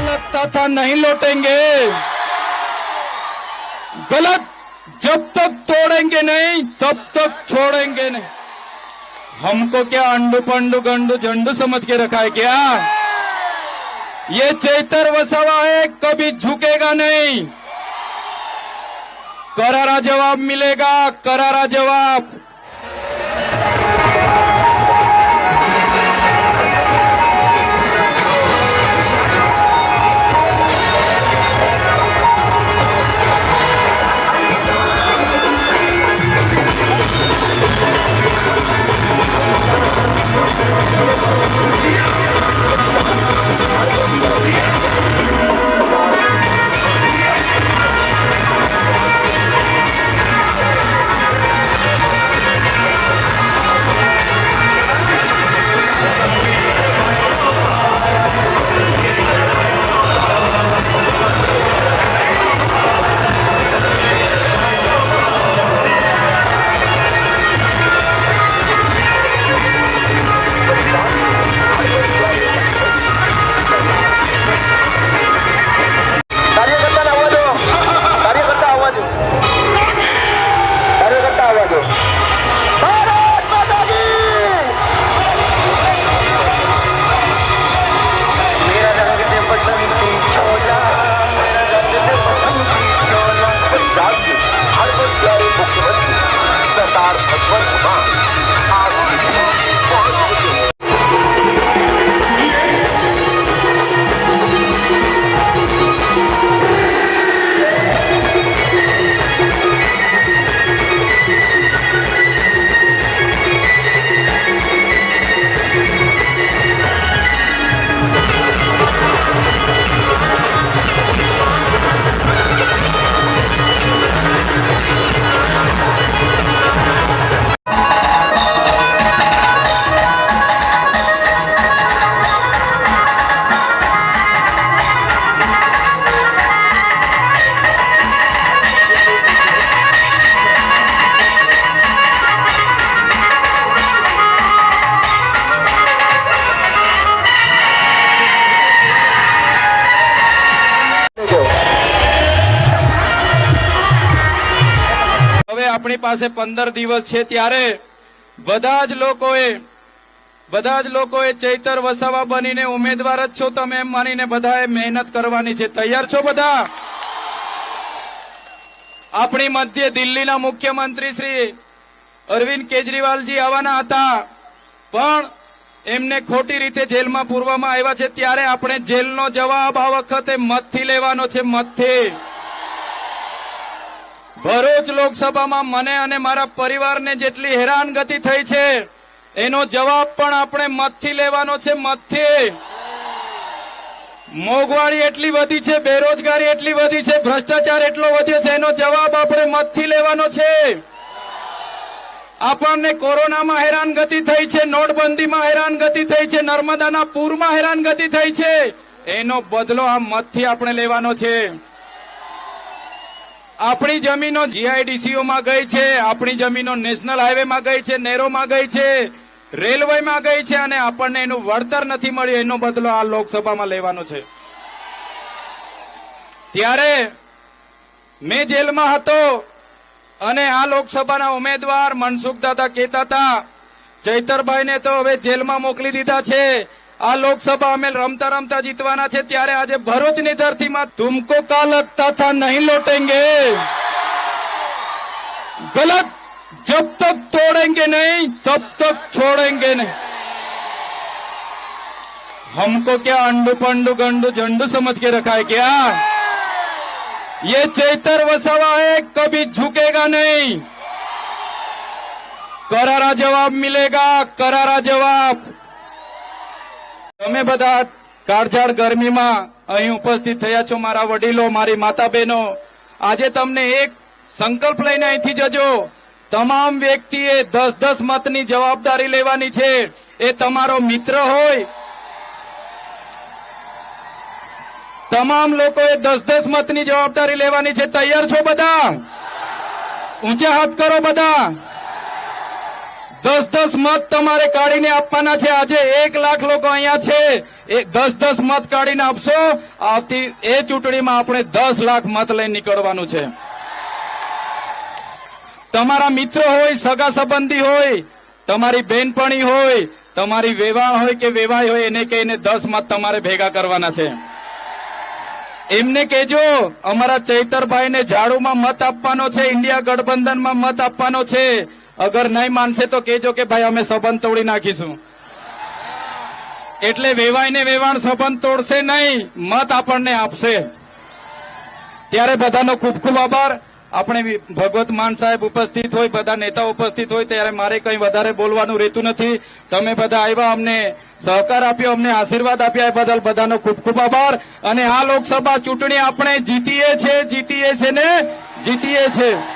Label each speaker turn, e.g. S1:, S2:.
S1: लगता था नहीं लौटेंगे। गलत, जब तक तोड़ेंगे नहीं, तब तक छोड़ेंगे नहीं। हमको क्या अंडू पंडू गंडू झंडू समझ के रखा है क्या? ये चैतर वसावा है, कभी झुकेगा नहीं। करारा जवाब मिलेगा, करारा जवाब। આપણી પાસે પંદર દિવસ છે ત્યારે બધા જ લોકોએ, બધા જ લોકોએ ચૈતર વસાવા બનીને ઉમેદવાર જ છો તમે એમ માનીને બધાએ મહેનત કરવાની છે. તૈયાર છો બધા? આપણી મધ્ય દિલ્હીના મુખ્યમંત્રી શ્રી અરવિંદ કેજરીવાલજી આવવાના હતા, પણ એમને ખોટી રીતે જેલમાં પૂરવામાં આવ્યા છે. ત્યારે આપણે જેલનો જવાબ આ વખતે મતથી લેવાનો છે, મતથી. ભરૂચ લોકસભામાં મને અને મારા પરિવારને જેટલી હેરાનગતિ થઈ છે, એનો જવાબ પણ આપણે મતથી લેવાનો છે, મતથી. મોંઘવારી એટલી વધી છે, બેરોજગારી એટલી વધી છે, ભ્રષ્ટાચાર એટલો વધ્યો છે, એનો જવાબ આપણે મતથી લેવાનો છે. આપણને કોરોનામાં હેરાનગતિ થઈ છે, નોટબંધીમાં હેરાનગતિ થઈ છે, નર્મદાના પૂરમાં હેરાનગતિ થઈ છે, એનો બદલો આ મતથી આપણે લેવાનો છે. આપણી જમીનો જીઆઈડીસીઓ માં ગઈ છે, આપણી જમીનો નેશનલ હાઈવે માં ગઈ છે, નેરોમાં ગઈ છે, રેલવેમાં ગઈ છે અને આપણને એનું વળતર નથી મળ્યું, એનો બદલો આ લોકસભામાં લેવાનો છે. ત્યારે મેં જેલમાં હતો અને આ લોકસભાના ઉમેદવાર મનસુખ દાદા કહેતા હતા, ચૈતરભાઈને તો હવે જેલમાં મોકલી દીધા છે આ લોકસભા અમે રમતા રમતા જીતવાના છે ત્યારે આજે ભરૂચની ધરતીમાં તુમકો કા લગતા થા નહીં લોટેંગે. ગલત જબ તક તોડેંગે નહીં, તબ તક છોડેંગે નહીં. हमको क्या अंडू पंडू गंडू झंडू समझ के रखा है क्या ये चैतर वसावा है कभी झुकेगा नहीं करारा जवाब मिलेगा करारा जवाब તમે બધા કાળઝાળ ગરમીમાં અહીં ઉપસ્થિત થયા છો, મારા વડીલો, મારી માતા બહેનો આજે તમને એક સંકલ્પ લઈને અહીંથી જજો. તમામ વ્યક્તિએ દસ દસ મતની જવાબદારી લેવાની છે. એ તમારો મિત્ર હોય. તમામ લોકોએ દસ દસ મતની જવાબદારી લેવાની છે. તૈયાર છો બધા? ઊંચા હાથ કરો બધા. દસ દસ મત તમારે કાઢીને આપવાના છે. આજે એક લાખ લોકો અહીંયા છે. એ દસ દસ મત કાઢીને આપશો. આવતી એ ચૂંટણીમાં આપણે દસ લાખ મત લઈને નીકળવાનું છે. તમારા મિત્રો હોય, સગા સંબંધી હોય, તમારી બેનપણી હોય, તમારી વેવાણ હોય કે વેવાય હોય, એને કહીને દસ મત તમારે ભેગા કરવાના છે. એમને કેજો અમારા ચૈતરભાઈને ઝાડુમાં મત આપવાનો છે, ઇન્ડિયા ગઠબંધનમાં મત આપવાનો છે. અગર નહીં માનશે તો કેજો કે ભાઈ અમે સંબંધ તોડી નાખીશું. એટલે વેવાય ને વેવાણ સંબંધ તોડશે નહીં, મત આપણને આપશે. ત્યારે બધાનો ખૂબ ખૂબ આભાર. આપણે ભગવત માન સાહેબ ઉપસ્થિત હોય, બધા નેતા ઉપસ્થિત હોય, ત્યારે મારે કંઈ વધારે બોલવાનું રહેતું નથી. તમે બધા આવ્યા, અમને સહકાર આપ્યો, અમને આશીર્વાદ આપ્યા એ બદલ બધાનો ખૂબ ખૂબ આભાર. અને આ લોકસભા ચૂંટણી આપણે જીતીએ છે જીતીએ છે ને જીતીએ છે.